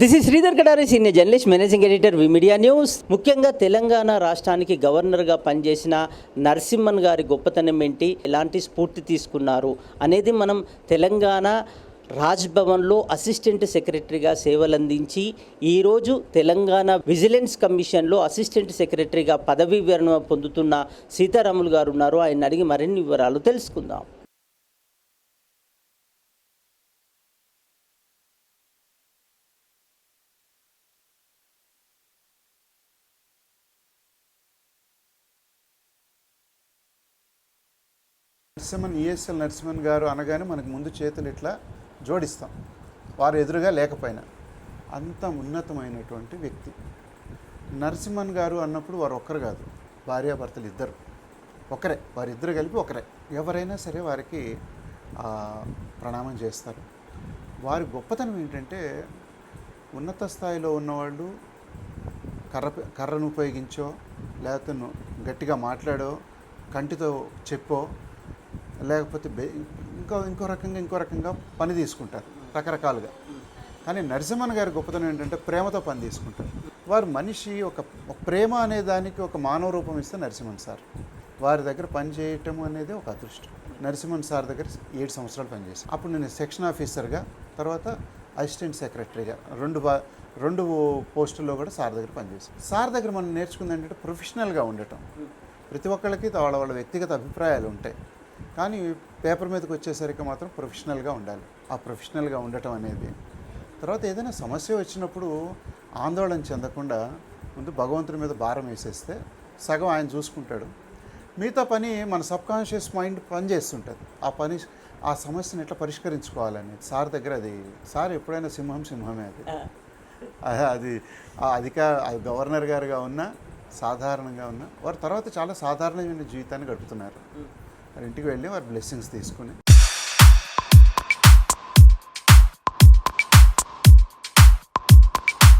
This is Sridhar Kadari senior journalist managing editor V media news ముఖ్యంగా తెలంగాణ రాష్ట్రానికి గవర్నర్గా పనిచేసిన నరసింహన్ గారి గొప్పతనం ఏంటి? ఎలాంటి స్ఫూర్తి తీసుకున్నారు? అనేది మనం తెలంగాణ రాజ్భవన్లో అసిస్టెంట్ సెక్రటరీగా సేవలందించి ఈరోజు తెలంగాణ విజిలెన్స్ కమిషన్లో అసిస్టెంట్ సెక్రటరీగా పదవీ విరమణ పొందుతున్న సీతారాములు గారు ఉన్నారు. ఆయన అడిగి మరిన్ని వివరాలు తెలుసుకుందాం. నరసింహన్ ఈఎస్ఎల్ నరసింహన్ గారు అనగానే మనకు ముందు చేతులు ఇట్లా జోడిస్తాం. వారు ఎదురుగా లేకపోయినా. అంత ఉన్నతమైనటువంటి వ్యక్తి. నరసింహన్ గారు అన్నప్పుడు వారు ఒక్కరు కాదు. భార్యాభర్తలు ఇద్దరు. ఒకరే. వారిద్దరు కలిపి ఒకరే. ఎవరైనా సరే వారికి ప్రణామం చేస్తారు. వారి గొప్పతనం ఏంటంటే ఉన్నత స్థాయిలో ఉన్నవాళ్ళు కర్ర కర్రను ఉపయోగించో లేకపోతే గట్టిగా మాట్లాడో కంటితో చెప్పో లేకపోతే ఇంకా ఇంకో ఇంకో రకంగా ఇంకో రకంగా పని తీసుకుంటారు రకరకాలుగా. కానీ నరసింహన్ గారి గొప్పతనం ఏంటంటే ప్రేమతో పని తీసుకుంటారు. వారు మనిషి ఒక ఒక ప్రేమ అనే దానికి ఒక మానవ రూపం ఇస్తే నరసింహన్ సార్. వారి దగ్గర పని చేయటం అనేది ఒక అదృష్టం. నరసింహన్ సార్ దగ్గర ఏడు సంవత్సరాలు పనిచేసాను అప్పుడు నేను సెక్షన్ ఆఫీసర్గా తర్వాత అసిస్టెంట్ సెక్రటరీగా రెండు బా రెండు పోస్టుల్లో కూడా సార్ దగ్గర పనిచేసాను సార్ దగ్గర మనం నేర్చుకుంది ఏంటంటే ప్రొఫెషనల్గా ఉండటం. ప్రతి ఒక్కళ్ళకి వాళ్ళ వాళ్ళ వ్యక్తిగత అభిప్రాయాలు ఉంటాయి. కానీ పేపర్ మీదకి వచ్చేసరికి మాత్రం ప్రొఫెషనల్గా ఉండాలి. ఆ ప్రొఫెషనల్గా ఉండటం అనేది. తర్వాత ఏదైనా సమస్య వచ్చినప్పుడు ఆందోళన చెందకుండా ముందు భగవంతుడి మీద భారం వేసేస్తే సగం ఆయన చూసుకుంటాడు. మిగతా పని మన సబ్ కాన్షియస్ మైండ్ పని చేస్తుంటుంది. ఆ పని ఆ సమస్యను ఎట్లా పరిష్కరించుకోవాలనేది సార్ దగ్గర అది సార్ ఎప్పుడైనా సింహం సింహమే అది. అదే అధిక గవర్నర్ గారుగా ఉన్నా సాధారణంగా ఉన్నా వారు తర్వాత చాలా సాధారణమైన జీవితాన్ని గడుపుతున్నారు. వారి ఇంటికి వెళ్ళి వారి బ్లెస్సింగ్స్ తీసుకుని